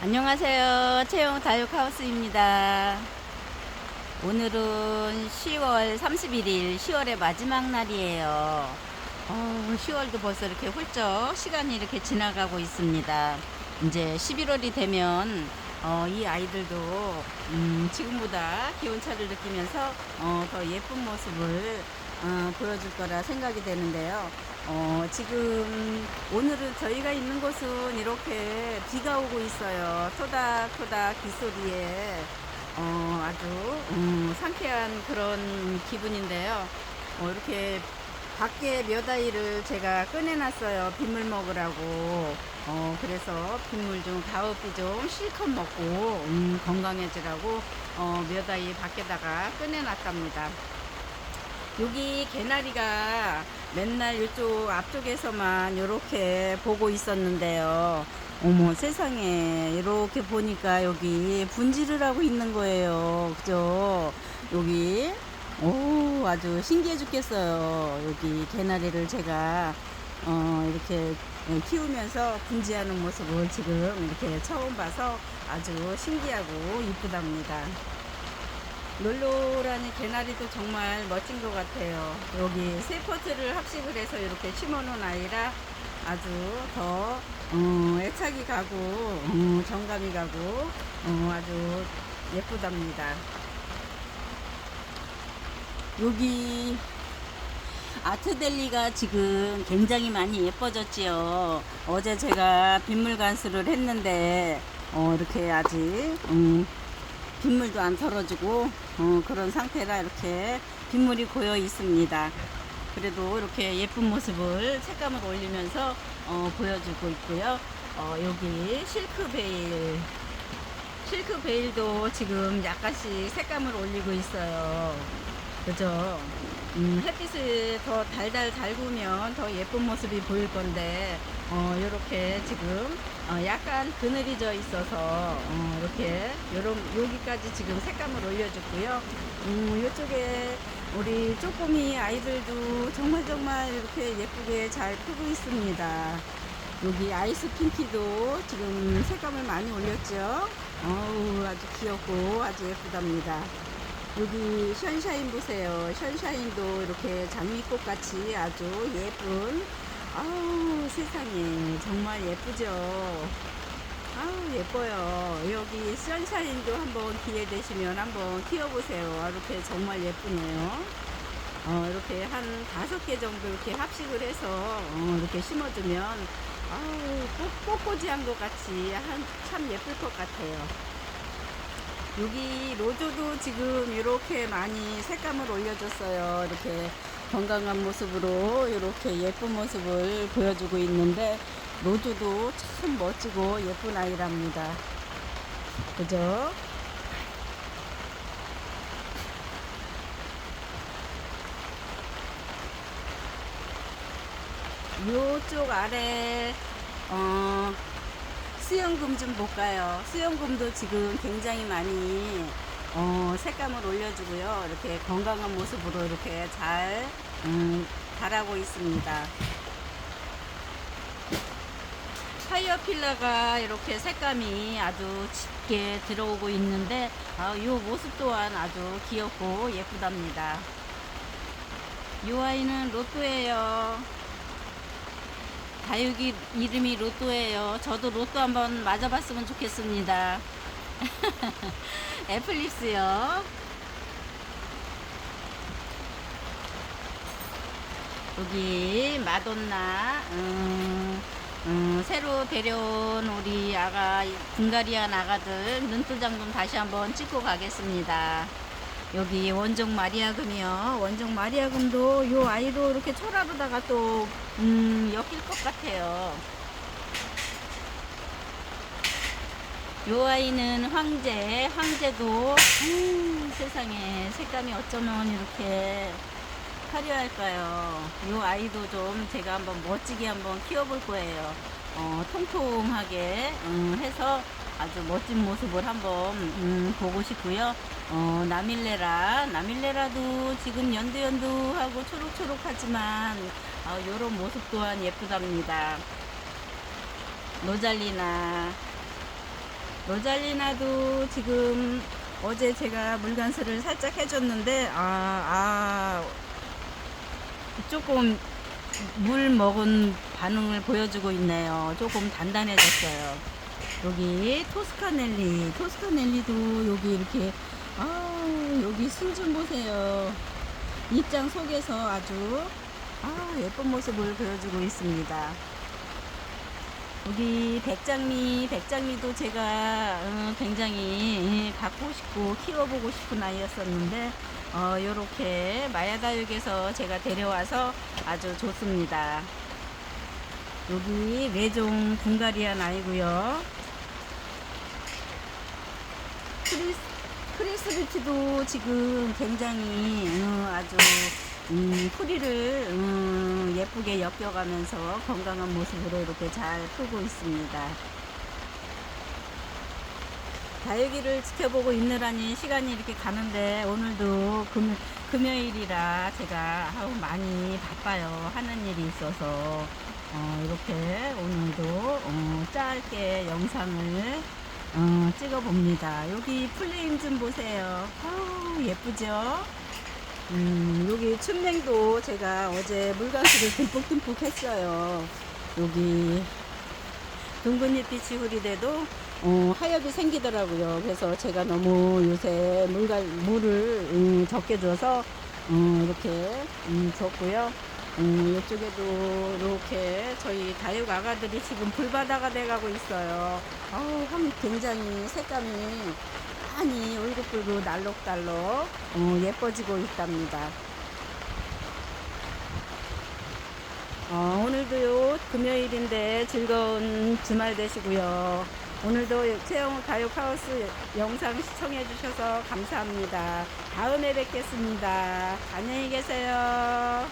안녕하세요. 채용 다육하우스입니다. 오늘은 10월 31일, 10월의 마지막 날이에요. 어, 10월도 벌써 이렇게 훌쩍 시간이 이렇게 지나가고 있습니다. 이제 11월이 되면 어, 이 아이들도 음, 지금보다 기온차를 느끼면서 어, 더 예쁜 모습을 어, 보여줄 거라 생각이 되는데요. 어, 지금 오늘은 저희가 있는 곳은 이렇게 비가 오고 있어요. 토닥토닥 빗소리에 어, 아주 음, 상쾌한 그런 기분인데요. 어, 이렇게 밖에 몇 아이를 제가 꺼내놨어요. 빗물 먹으라고. 어, 그래서 빗물 좀, 가을비 좀 실컷 먹고, 음, 건강해지라고, 어, 몇 아이 밖에다가 꺼내놨답니다. 여기 개나리가 맨날 이쪽 앞쪽에서만 이렇게 보고 있었는데요. 어머 세상에 이렇게 보니까 여기 분지를 하고 있는 거예요. 그죠? 여기 오 아주 신기해 죽겠어요. 여기 개나리를 제가 어 이렇게 키우면서 분지하는 모습을 지금 이렇게 처음 봐서 아주 신기하고 이쁘답니다. 롤로라는 개나리도 정말 멋진 것 같아요. 여기 세 포트를 합식을 해서 이렇게 심어놓은 아이라 아주 더 어, 애착이 가고 어, 정감이 가고 어, 아주 예쁘답니다. 여기 아트델리가 지금 굉장히 많이 예뻐졌지요. 어제 제가 빗물 간수를 했는데 어, 이렇게 아직 음, 빗물도 안 털어지고 어, 그런 상태라 이렇게 빗물이 고여 있습니다. 그래도 이렇게 예쁜 모습을 색감을 올리면서 어, 보여주고 있고요. 어, 여기 실크 베일 실크 베일도 지금 약간씩 색감을 올리고 있어요. 그죠? 음, 햇빛을 더 달달 달구면 더 예쁜 모습이 보일 건데, 어, 요렇게 지금, 어, 약간 그늘이 져 있어서, 어, 이렇게, 요런, 여기까지 지금 색감을 올려줬고요. 음, 요쪽에 우리 쪼꼬미 아이들도 정말 정말 이렇게 예쁘게 잘 피고 있습니다. 여기 아이스 핑키도 지금 색감을 많이 올렸죠. 어우, 아주 귀엽고 아주 예쁘답니다. 여기 션샤인 보세요. 션샤인도 이렇게 장미꽃 같이 아주 예쁜 아우 세상에 정말 예쁘죠. 아우 예뻐요. 여기 션샤인도 한번 기회 되시면 한번 키워보세요. 이렇게 정말 예쁘네요. 어, 이렇게 한 다섯 개 정도 이렇게 합식을 해서 어, 이렇게 심어두면 아우 꽃, 꽃꽂이한 것 같이 한, 참 예쁠 것 같아요. 여기 로조도 지금 이렇게 많이 색감을 올려줬어요. 이렇게 건강한 모습으로 이렇게 예쁜 모습을 보여주고 있는데 로조도 참 멋지고 예쁜 아이랍니다. 그죠? 요쪽 아래 어 수영금 좀 볼까요? 수영금도 지금 굉장히 많이 어, 색감을 올려주고요. 이렇게 건강한 모습으로 이렇게 잘 음, 자라고 있습니다. 파이어필라가 이렇게 색감이 아주 짙게 들어오고 있는데 아, 이 모습 또한 아주 귀엽고 예쁘답니다. 이 아이는 로또예요. 다육이 이름이 로또예요. 저도 로또 한번 맞아봤으면 좋겠습니다. 애플립스요. 여기 마돈나 음, 음, 새로 데려온 우리 아가 분가리안 아가들 눈도장 좀 다시 한번 찍고 가겠습니다. 여기 원종 마리아금이요. 원종 마리아금도 요 아이도 이렇게 초라보다가 또 음, 엮일 것 같아요. 요 아이는 황제, 황제도 음, 세상에 색감이 어쩌면 이렇게 화려할까요? 요 아이도 좀 제가 한번 멋지게 한번 키워볼 거예요. 어, 통통하게 음, 해서 아주 멋진 모습을 한번 음, 보고 싶고요. 어, 나밀레라, 나밀레라도 지금 연두연두하고 초록초록하지만 어, 요런 모습 또한 예쁘답니다. 노잘리나 로잘리나도 지금 어제 제가 물간수를 살짝 해줬는데 아, 아 조금 물 먹은 반응을 보여주고 있네요. 조금 단단해졌어요. 여기 토스카넬리, 토스카넬리도 여기 이렇게 아 여기 순 좀 보세요. 입장 속에서 아주 아 예쁜 모습을 보여주고 있습니다. 우리 백장미, 백장미도 제가 어, 굉장히 예, 갖고 싶고 키워보고 싶은 아이였었는데 어, 요렇게 마야다육에서 제가 데려와서 아주 좋습니다. 여기 외종 분가리한 아이고요. 크리스, 크리스비트도 지금 굉장히 어, 아주 음, 풀이를 음, 예쁘게 엮여가면서 건강한 모습으로 이렇게 잘 크고 있습니다. 다육이를 지켜보고 있느라니 시간이 이렇게 가는데 오늘도 금, 금요일이라 제가 많이 바빠요. 하는 일이 있어서 어, 이렇게 오늘도 어, 짧게 영상을 어, 찍어봅니다. 여기 플레임 좀 보세요. 아우, 예쁘죠? 음, 여기 춘냉도 제가 어제 물간수를 듬뿍듬뿍 했어요. 여기 둥근 잎빛이 흐리대도 어, 하엽이 생기더라고요. 그래서 제가 너무 요새 물가, 물을 음, 적게 줘서 음, 이렇게 음, 줬고요. 음, 이쪽에도 이렇게 저희 다육 아가들이 지금 불바다가 돼가고 있어요. 아우, 한 굉장히 색감이 많이 울긋불긋 날록달록 어, 예뻐지고 있답니다. 어, 오늘도요 금요일인데 즐거운 주말 되시고요. 오늘도 최영우 다육하우스 영상 시청해 주셔서 감사합니다. 다음에 뵙겠습니다. 안녕히 계세요.